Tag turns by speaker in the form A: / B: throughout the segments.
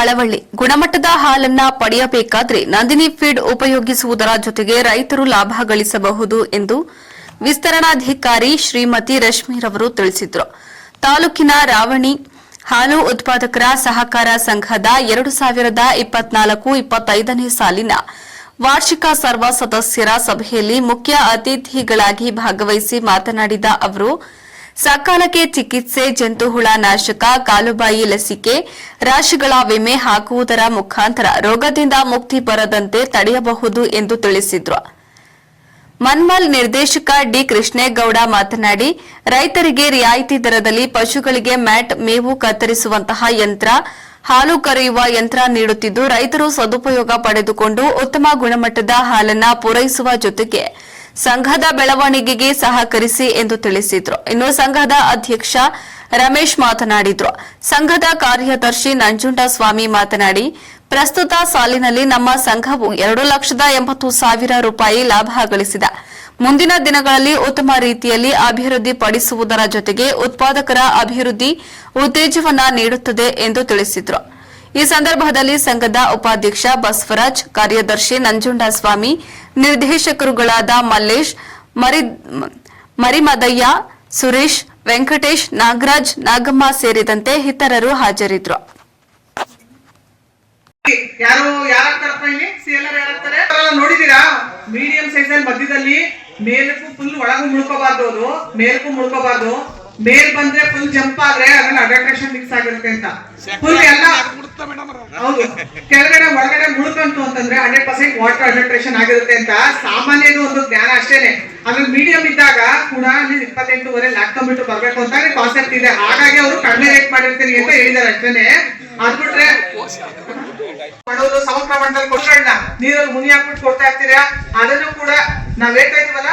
A: ಮಳವಳ್ಳಿ. ಗುಣಮಟ್ಟದ ಹಾಲನ್ನ ಪಡೆಯಬೇಕಾದ್ರೆ ನಂದಿನಿ ಫೀಡ್ ಉಪಯೋಗಿಸುವುದರ ಜೊತೆಗೆ ರೈತರು ಲಾಭ ಗಳಿಸಬಹುದು ಎಂದು ವಿಸ್ತರಣಾಧಿಕಾರಿ ಶ್ರೀಮತಿ ರಶ್ಮಿರವರು ತಿಳಿಸಿದರು. ತಾಲೂಕಿನ ರಾವಣಿ ಹಾಲು ಉತ್ಪಾದಕರ ಸಹಕಾರ ಸಂಘದ ಎರಡು ಸಾವಿರದ ಇಪ್ಪತ್ನಾಲ್ಕು ಇಪ್ಪತ್ತೈದನೇ ಸಾಲಿನ ವಾರ್ಷಿಕ ಸರ್ವ ಸದಸ್ಯರ ಸಭೆಯಲ್ಲಿ ಮುಖ್ಯ ಅತಿಥಿಗಳಾಗಿ ಭಾಗವಹಿಸಿ ಮಾತನಾಡಿದ ಅವರು ಸಕಾಲಕ್ಕೆ ಚಿಕಿತ್ಸೆ ಜಂತುಹುಳ ನಾಶಕ, ಕಾಲುಬಾಯಿ, ಲಸಿಕೆ, ರಾಶಿಗಳ ವಿಮೆ ಹಾಕುವುದರ ಮುಖಾಂತರ ರೋಗದಿಂದ ಮುಕ್ತಿ ಬರದಂತೆ ತಡೆಯಬಹುದು ಎಂದು ತಿಳಿಸಿದ್ರು. ಮನ್ಮಲ್ ನಿರ್ದೇಶಕ ಡಿ ಕೃಷ್ಣೇಗೌಡ ಮಾತನಾಡಿ, ರೈತರಿಗೆ ರಿಯಾಯಿತಿ ದರದಲ್ಲಿ ಪಶುಗಳಿಗೆ ಮ್ಯಾಟ್ ಮೇವು ಕತ್ತರಿಸುವಂತಹ ಯಂತ್ರ, ಹಾಲು ಕರೆಯುವ ಯಂತ್ರ ನೀಡುತ್ತಿದ್ದು, ರೈತರು ಸದುಪಯೋಗ ಪಡೆದುಕೊಂಡು ಉತ್ತಮ ಗುಣಮಟ್ಟದ ಹಾಲನ್ನ ಪೂರೈಸುವ ಜೊತೆಗೆ ಸಂಘದ ಬೆಳವಣಿಗೆಗೆ ಸಹಕರಿಸಿ ಎಂದು ತಿಳಿಸಿದ್ರು. ಇನ್ನು ಸಂಘದ ಅಧ್ಯಕ್ಷ ರಮೇಶ್ ಮಾತನಾಡಿದ್ರು. ಸಂಘದ ಕಾರ್ಯದರ್ಶಿ ನಂಜುಂಡಸ್ವಾಮಿ ಮಾತನಾಡಿ, ಪ್ರಸ್ತುತ ಸಾಲಿನಲ್ಲಿ ನಮ್ಮ ಸಂಘವು ಎರಡು ಲಕ್ಷದ ಎಂಬತ್ತು ಸಾವಿರ ರೂಪಾಯಿ ಲಾಭ ಗಳಿಸಿದೆ. ಮುಂದಿನ ದಿನಗಳಲ್ಲಿ ಉತ್ತಮ ರೀತಿಯಲ್ಲಿ ಅಭಿವೃದ್ಧಿ ಪಡಿಸುವುದರ ಜೊತೆಗೆ ಉತ್ಪಾದಕರ ಅಭಿವೃದ್ಧಿ ಉತ್ತೇಜವನ್ನ ನೀಡುತ್ತದೆ ಎಂದು ತಿಳಿಸಿದರು. ಈ ಸಂದರ್ಭದಲ್ಲಿ ಸಂಘದ ಉಪಾಧ್ಯಕ್ಷ ಬಸವರಾಜ್, ಕಾರ್ಯದರ್ಶಿ ನಂಜುಂಡಸ್ವಾಮಿ ನಿರ್ದೇಶಕರುಗಳಾದ ಮಲ್ಲೇಶ್, ಮರಿ, ಮರಿಮದಯ್ಯ, ಸುರೇಶ್, ವೆಂಕಟೇಶ್, ನಾಗರಾಜ್, ನಾಗಮ್ಮ ಸೇರಿದಂತೆ ಇತರರು ಹಾಜರಿದ್ದರು
B: ಯಾರು ಯಾರಾಗ್ತಾರಪ್ಪ ಇಲ್ಲಿ? ಸಿ ಎಲ್ ಆರ್ ಯಾರಾಗ್ತಾರೆ ನೋಡಿದೀರಾ ಮೀಡಿಯಂ ಸೈಜ್ ಅಲ್ಲಿ ಮಧ್ಯದಲ್ಲಿ ಮೇಲಕ್ಕೂ ಫುಲ್ ಒಳಗೂ ಮುಳ್ಕೋಬಾರ್ದು ಅದು. ಮೇಲಕ್ಕೂ ಮುಳ್ಕೋಬಾರ್ದು. ಮೇಲ್ ಬಂದ್ರೆ ಫುಲ್ ಜಂಪ್ ಆದ್ರೆ ಅದನ್ನ ಅಡಲ್ಟ್ರೇಷನ್ ಮಿಕ್ಸ್ ಆಗಿರುತ್ತೆ ಅಂತ. ಕೆಳಗಡೆ ಒಳಗಡೆ ಮುಳ್ಕಂತು ಅಂತಂದ್ರೆ ಹಂಡ್ರೆಡ್ ಪರ್ಸೆಂಟ್ ವಾಟರ್ ಕಾನ್ಸಂಟ್ರೇಷನ್ ಆಗಿರುತ್ತೆ ಅಂತ ಸಾಮಾನ್ಯದ ಒಂದು ಜ್ಞಾನ ಅಷ್ಟೇನೆ. ಆಮೇಲೆ ಮೀಡಿಯಂ ಇದ್ದಾಗ ಕೂಡ ಅಲ್ಲಿ ಇಪ್ಪತ್ತೆಂಟುವರೆ ಲ್ಯಾಕ್ಟೋಮೀಟರ್ ಬರ್ಬೇಕು ಅಂತ ಕಾನ್ಸೆಪ್ಟ್ ಇದೆ. ಹಾಗಾಗಿ ಅವರು ಕಡಿಮೆ ರೇಟ್ ಮಾಡಿರ್ತೀನಿ ಅಂತ ಹೇಳಿದಾರೆ ಅಷ್ಟೇನೆ. ಅದ್ಬಿಟ್ರೆ ಮಾಡೋದು ಸಮ ಪ್ರಮಾಣದಲ್ಲಿ ಕೊಟ್ಟಣ್ಣ ನೀರಲ್ಲಿ ಮುನಿ ಹಾಕ್ಬಿಟ್ಟು ಕೊಡ್ತಾ ಇರ್ತೀರಾ? ಅದನ್ನು ಕೂಡ ನಾವ್ ಹೇಳ್ತಾ ಇದೀವಲ್ಲ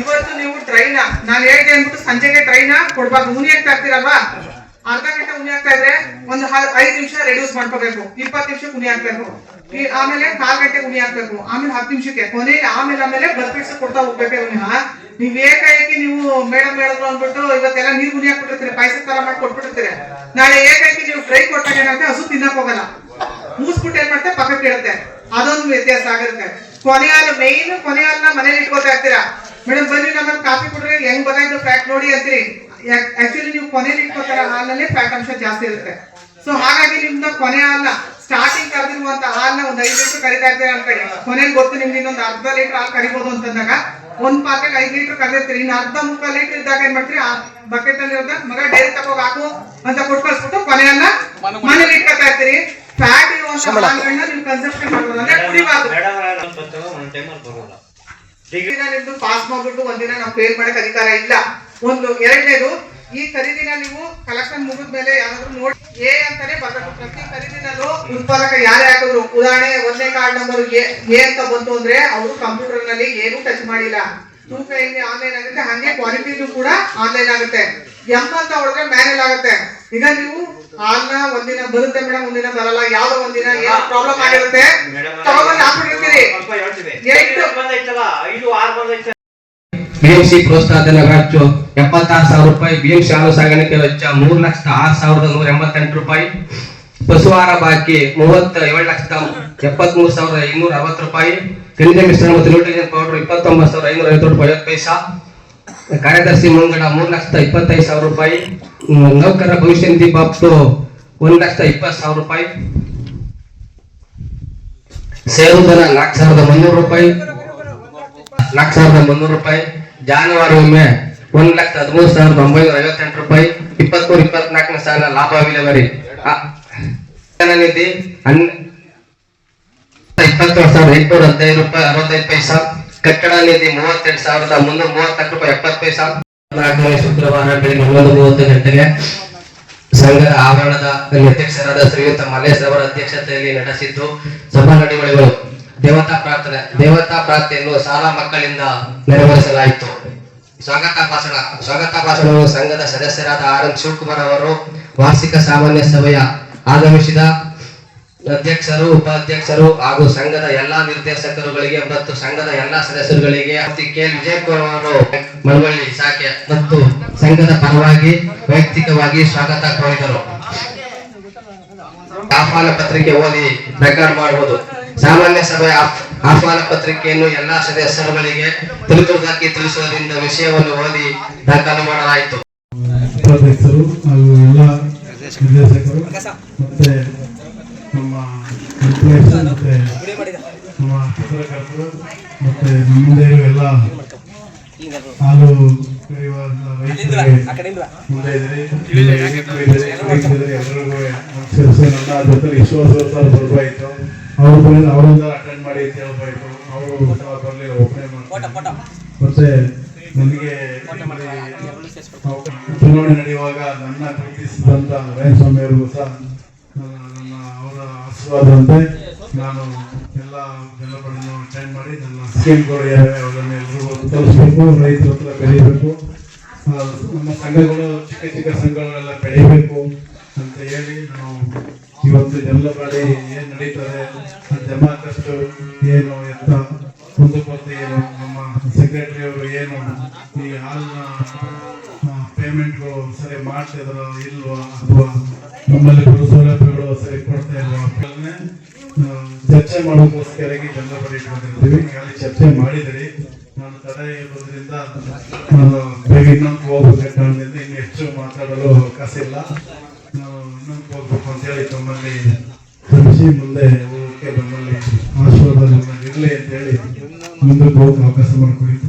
B: ಇವತ್ತು ನೀವು ಟ್ರೈನ ನಾನು ಹೇಳಿದೆ ಅಂದ್ಬಿಟ್ಟು ಸಂಜೆಗೆ ಟ್ರೈನ ಕೊಡ್ಬಾರ್ದು. ಮುನಿ ಹಾಕ್ತಾ ಇರ್ತೀರಲ್ವಾ? ಅರ್ಧ ಗಂಟೆ ಉನಿ ಆಗ್ತಾ ಇದ್ರೆ ಒಂದು ಐದು ನಿಮಿಷ ರೆಡ್ಯೂಸ್ ಮಾಡ್ಕೋಬೇಕು, ಇಪ್ಪತ್ತು ನಿಮಿಷ ಉನಿ ಹಾಕ್ಬೇಕು ಈ ಆಮೇಲೆ ಕಾಲ್ ಗಂಟೆ ಉನಿ ಹಾಕ್ಬೇಕು ಆಮೇಲೆ ಹತ್ತು ನಿಮಿಷಕ್ಕೆ ಕೊನೆ ಆಮೇಲೆ ಆಮೇಲೆ ಬರ್ಪಿಡ್ಸ್ ಕೊಡ್ತಾ ಹೋಗ್ಬೇಕೆ ವಿನಃ ನೀವ್ ಏಕಾಏಕಿ ನೀವು ಮೇಡಮ್ ಹೇಳಿದ್ರು ಅಂದ್ಬಿಟ್ಟು ಇವತ್ತೆಲ್ಲ ನೀರ್ ಉನಿ ಹಾಕ್ಬಿಟ್ಟಿರ್ತೀರಿ ಪಾಯಸ ತರ ಮಾಡಿ ಕೊಟ್ಬಿಟ್ಟಿರ್ತೀರಿ. ನಾಳೆ ಏಕಾಏಕಿ ನೀವು ಫ್ರೈ ಕೊಟ್ಟಾಗ ಏನಂತೆ ಹಸು ತಿನ್ನಕ್ ಹೋಗಲ್ಲ. ಮೂಸ್ಬಿಟ್ಟು ಏನ್ ಮಾಡ್ತೆ ಪಕ್ಕಕ್ಕೆ ಇಡುತ್ತೆ ಅದೊಂದು ವ್ಯತ್ಯಾಸ ಆಗಿರುತ್ತೆ. ಕೊನೆ ಹಾಲು ಮೇನ್ ಕೊನೆ ಮನೇಲಿ ಇಟ್ಕೋತಾ ಇರ್ತೀರಾ? ಮೇಡಮ್ ಬನ್ನಿ, ನಮ್ಮಲ್ಲಿ ಕಾಫಿ ಕೊಡ್ರಿ, ಹೆಂಗ್ ಬರಾಯ್ತು ಫ್ಯಾಕ್ಟ್ ನೋಡಿ ಅಂತೀರಿ. ಆಕ್ಚುಲಿ ನೀವು ಕೊನೆಯಲ್ಲಿ ಇಟ್ಕೋತಾರ ಹಾಲಲ್ಲೇ ಫ್ಯಾಟ್ ಅಂಶ ಜಾಸ್ತಿ ಇರುತ್ತೆ. ಸೊ ಹಾಗಾಗಿ ನಿಮ್ದು ಕೊನೆ ಹಾಲ ಸ್ಟಾರ್ಟಿಂಗ್ ಕರೆದಿರುವಂತ ಹಾಲನ್ನ ಒಂದ್ ಐದು ಲೀಟರ್ ಕರಿತಾ ಇರ್ತೀರಿ ಅನ್ಕೊಳ್ಳಿ ಕೊನೆಯಲ್ಲಿ ಗೊತ್ತು ನಿಮ್ಗೆ ಇನ್ನೊಂದು ಅರ್ಧ ಲೀಟರ್ ಹಾಲು ಕರಿಬಹುದು ಅಂತಂದಾಗ ಒಂದ್ ಪಾತ್ರೆಗೆ ಐದು ಲೀಟರ್ ಕರೆದಿರ್ತೀರಿ. ಇನ್ನು ಅರ್ಧ ಮುಕ್ಕಾಲ್ ಲೀಟರ್ ಇದ್ದಾಗ ಏನ್ ಮಾಡ್ತೀರಿ? ಆ ಬಕೆಟ್ ಅಲ್ಲಿ ಇರೋದ ಮಗ ಡೈರಿ ತಗೋಗ್ ಹಾಕು ಅಂತ ಕೊಟ್ಟು ಕಳ್ಸ್ಬಿಟ್ಟು ಕೊನೆಯನ್ನ ಮನೇಲಿ ಇಟ್ಕೊತಾ ಇರ್ತೀರಿ. ಫ್ಯಾಟ್ ಇರುವಂತ ಹಾಲುಗಳನ್ನ ನೀವು ಕನ್ಸಪ್ಷನ್ ಮಾಡಬಹುದು ಅಂದ್ರೆ ಕುಡಿಬಾರ್ದು ನಿಮ್ದು ಪಾಸ್ ಮಾಡ್ಬಿಟ್ಟು ಒಂದಿನ ನಾವು ಫೇಲ್ ಮಾಡಕ್ ಅಧಿಕಾರ ಇಲ್ಲ. ಒಂದು ಎರಡನೇದು ಈ ಖರೀದಿನ ನೀವು ಕಲೆಕ್ಷನ್ ಮುಗಿದ ಮೇಲೆ ಯಾರಾದ್ರೂ ನೋಡಿ ಎ ಅಂತಾನೆ ಬರ್ಬೇಕು. ಪ್ರತಿ ಖರೀದಿನಲ್ಲೂ ಉತ್ಪಾದಕ ಯಾರೇ ಹಾಕಿದ್ರು ಉದಾಹರಣೆ ಒಂದೇ ಕಾರ್ಡ್ ನಂಬರ್ ಎ ಅಂತ ಬಂತು ಅಂದ್ರೆ ಅವರು ಕಂಪ್ಯೂಟರ್ನಲ್ಲಿ ಏನು ಟಚ್ ಮಾಡಿಲ್ಲ. ತೂಕ ಹೆಂಗೆ ಆನ್ಲೈನ್ ಆಗುತ್ತೆ ಹಂಗೆ ಕ್ವಾಲಿಟಿನೂ ಕೂಡ ಆನ್ಲೈನ್ ಆಗುತ್ತೆ. ಎಂ ಅಂತ ಹೊಡೆದ್ರೆ ಮ್ಯಾನ್ಯಲ್ ಆಗುತ್ತೆ. ಈಗ ನೀವು ಹಾಲ್ನ ಒಂದಿನ ಬರುತ್ತೆ ಮೇಡಮ್ ಒಂದಿನ ಬರಲ್ಲ. ಯಾವ್ದೋ ಒಂದಿನ ಏನೋ ಪ್ರಾಬ್ಲಮ್ ಆಗಿರುತ್ತೆ ತಗೊಂಡ್ಬಂದು ಹಾಕ್ಬಿಟ್ಟಿರ್ತೀರಿ.
C: ಸ್ವಲ್ಪ ಹೇಳ್ತೀವಿ.
B: ಎಷ್ಟು?
C: ಬಂದೈತಲ್ಲ ಐದು ಆರು ಬಂದೈತೆ.
D: ಬಿಎಂಸಿ ಪ್ರೋತ್ಸಾಹಧನ ವೆಚ್ಚ ಎಪ್ಪತ್ತಾರು ಸಾವಿರ ರೂಪಾಯಿ. ಬಿಎಂಸಿ ಹಾಲು ಸಾಗಾಣಿಕೆ ವೆಚ್ಚ ಮೂರು ಲಕ್ಷದ ಆರು ಸಾವಿರದ ನೂರ ಎಂಬತ್ತೆಂಟು ರೂಪಾಯಿ. ಪಶುಹಾರ ಬಾಕಿ ಮೂವತ್ತ ಏಳು ಲಕ್ಷದ ಎಪ್ಪತ್ಮೂರು ಸಾವಿರದ ಇನ್ನೂರ ಅರವತ್ತು ರೂಪಾಯಿ. ಖನಿಜ ಮಿಶ್ರಣ ಮತ್ತು ನ್ಯೂಟ್ರಿಷನ್ ಪೌಡರ್ ಇಪ್ಪತ್ತೊಂಬತ್ತು ಸಾವಿರದ ಐನೂರ ಐವತ್ತು ರೂಪಾಯಿ, ಐವತ್ತು ಪೈಸಾ. ಕಾರ್ಯದರ್ಶಿ ಮುಂಗಡ ಮೂರು ಲಕ್ಷದ ಇಪ್ಪತ್ತೈದು ಸಾವಿರ ರೂಪಾಯಿ. ನೌಕರ ಭವಿಷ್ಯ ನಿಧಿ ಬಾಬ್ತು ಒಂದು ಲಕ್ಷದ ಇಪ್ಪತ್ತು ಸಾವಿರ ರೂಪಾಯಿ. ಸೇರುದನ ನಾಲ್ಕು ಸಾವಿರದ ಮುನ್ನೂರು ರೂಪಾಯಿ. ನಾಲ್ಕು ಸಾವಿರದ ಮುನ್ನೂರು ರೂಪಾಯಿ. ಜಾನುವಾರು ವಿಮೆ ಒಂದ್ ಲಕ್ಷ ಹದಿಮೂರು ಸಾವಿರದ ಒಂಬೈನೂರ ಐವತ್ತೆಂಟು ರೂಪಾಯಿ, ಇಪ್ಪತ್ಮೂರು, ಇಪ್ಪತ್ನಾಲ್ಕನೇ ಸಾಲ ಲಾಭ ವಿಲೇವರಿ ನಿಧಿ ಇಪ್ಪತ್ತೇಳು ಸಾವಿರದ ಎಂಟುನೂರ ಹದಿನೈದು ರೂಪಾಯಿ, ಅರವತ್ತೈದು ಪೈಸಾ. ಕಟ್ಟಡ ನಿಧಿ ಮೂವತ್ತೆರಡು ಸಾವಿರದ ಮುನ್ನೂರ ಮೂವತ್ನಾಲ್ಕು ರೂಪಾಯಿ, ಎಪ್ಪತ್ತು ಪೈಸಾ. ಶುಕ್ರವಾರ ಬೆಳಿಗ್ಗೆ ಹನ್ನೊಂದು ಮೂವತ್ತು ಗಂಟೆಗೆ ಸಂಘದ ಆವರಣದ ಅಧ್ಯಕ್ಷರಾದ ಶ್ರೀಯುತ ಮಲ್ಲೇಶ್ ಅವರ ಅಧ್ಯಕ್ಷತೆಯಲ್ಲಿ ನಡೆಸಿದ್ದು ಸಭಾ ನಡವಳಿಗಳು ದೇವತಾ ಪ್ರಾರ್ಥನೆ, ದೇವತಾ ಪ್ರಾರ್ಥನೆಯನ್ನು ಶಾಲಾ ಮಕ್ಕಳಿಂದ ನೆರವೇರಿಸಲಾಯಿತು. ಸ್ವಾಗತ ಭಾಷಣ, ಸ್ವಾಗತ ಭಾಷಣವನ್ನು ಸಂಘದ ಸದಸ್ಯರಾದ ಆರ್ ಎಂ ಶಿವಕುಮಾರ್ ಅವರು ವಾರ್ಷಿಕ ಸಾಮಾನ್ಯ ಸಭೆಯ ಆಗಮಿಸಿದ ಅಧ್ಯಕ್ಷರು, ಉಪಾಧ್ಯಕ್ಷರು ಹಾಗೂ ಸಂಘದ ಎಲ್ಲಾ ನಿರ್ದೇಶಕರುಗಳಿಗೆ ಮತ್ತು ಸಂಘದ ಎಲ್ಲಾ ಸದಸ್ಯರುಗಳಿಗೆ ಕೆ ವಿಜಯಕುಮಾರ್ ಅವರು ಮಳವಳ್ಳಿ ಶಾಖೆ ಮತ್ತು ಸಂಘದ ಪರವಾಗಿ ವೈಯಕ್ತಿಕವಾಗಿ ಸ್ವಾಗತ ಕೋರಿದರು. ಆಹ್ವಾನ ಪತ್ರಿಕೆ ಓದಿ ರೆಕಾರ್ಡ್ ಮಾಡಬಹುದು ಸಾಮಾನ್ಯ ಸಭೆ ಆಹ್ವಾನ ಪತ್ರಿಕೆಯನ್ನು ಎಲ್ಲಾ ಸದಸ್ಯರುಗಳಿಗೆ ತಿಳಿದುದಾಕಿ ತಿಳಿಸುವುದರಿಂದ ವಿಷಯವನ್ನು ಓದಿ ದಾಖಲು ಮಾಡಲಾಯಿತು.
E: ಉಪಾಧ್ಯಕ್ಷರು ಹಾಗೂ ಎಲ್ಲ ನಿರ್ದೇಶಕರು ಮತ್ತೆ ನಮ್ಮ ಮತ್ತೆ ನಮ್ಮ ಪತ್ರಕರ್ತರು ಮತ್ತೆ ನಮ್ಮದೇ ಎಲ್ಲ ಹಾಲು ಕರೆಯುವ ಮುಂದೆ ಎಲ್ಲರಿಗೂ ಬರ್ಬಾಯ್ತು ಅವರಿಂದ ಮಾಡಿ ಅವರು ಸಹ ಬರಲಿಲ್ಲ ಒಬ್ಬನೇ ಮತ್ತೆ ನನಗೆ ಚುನಾವಣೆ ನಡೆಯುವಾಗ ನನ್ನ ಪ್ರೀತಿಸಿದಂತ ರಾಯಸ್ವಾಮಿ ಅವರಿಗೂ ಸಹ ನನ್ನ ಅವರ ಆಶೀರ್ವಾದಂತೆ ನಾನು ಎಲ್ಲ ಜನಗಳನ್ನು ಅಟೆಂಡ್ ಮಾಡಿ ನನ್ನ ಸ್ಕೀಮ್ಗಳು ಯಾವ್ಯಾವ ಅವರನ್ನು ಎಲ್ಲರಿಗೂ ತಲುಪಿಸ್ಬೇಕು ರೈತರ ಹತ್ರ ಬೆಳೀಬೇಕು ನಮ್ಮ ಸಂಘಗಳು ಚಿಕ್ಕ ಚಿಕ್ಕ ಸಂಘಗಳೆಲ್ಲ ಬೆಳಿಬೇಕು ಅಂತ ಹೇಳಿ ನಾವು ಇವತ್ತು ಎಲ್ಲ ಕಡೆ ಏನ್ ನಡೀತದೆ? ಕಷ್ಟ ಏನು ಎತ್ತ ಮುಂದಕ್ಕೆ ಏನು? ನಮ್ಮ ಸೆಕ್ರೆಟರಿ ಅವರು ಏನು ಈ ಹಾಲಿನ ಪೇಮೆಂಟ್ಗಳು ಸರಿ ಮಾಡ್ತಿದ್ರು ಇಲ್ವಾ ಅಥವಾ ನಮ್ಮಲ್ಲಿ ಸೌಲಭ್ಯಗಳು ಸರಿ ಕೊಡ್ತಾ ಇಲ್ವಾ? ಚರ್ಚೆ ಮಾಡೋಕ್ಕೋಸ್ಕರ ಜನರ ಬಳಿ ಇಟ್ಕೊಂಡಿರ್ತೀವಿ ಈಗಾಗಲೇ ಚರ್ಚೆ ಮಾಡಿದಿರಿ ನಾನು ತಡೆ ಇರೋದ್ರಿಂದ ನಾನು ಬೇಗ ಇನ್ನೊಂದು ಹೋಗ್ಬೇಕು ಇನ್ನು ಹೆಚ್ಚು ಮಾತಾಡಲು ಅವಕಾಶ ಇಲ್ಲ. ನಾವು ಮುಂದಕ್ಕೆ ಹೋಗ್ಬೇಕು ಅಂತೇಳಿ ತಮ್ಮಲ್ಲಿ ಶ್ರಮಿಸಿ ಮುಂದೆ ಹೋಗೋಕ್ಕೆ ಆಶೀರ್ವಾದ ನಮ್ಮಲ್ಲಿ ಇರಲಿ ಅಂತೇಳಿ ಮುಂದಕ್ಕೆ ಹೋಗಕ್ಕೆ ಅವಕಾಶ ಮಾಡಿಕೊಡಿದ್ದು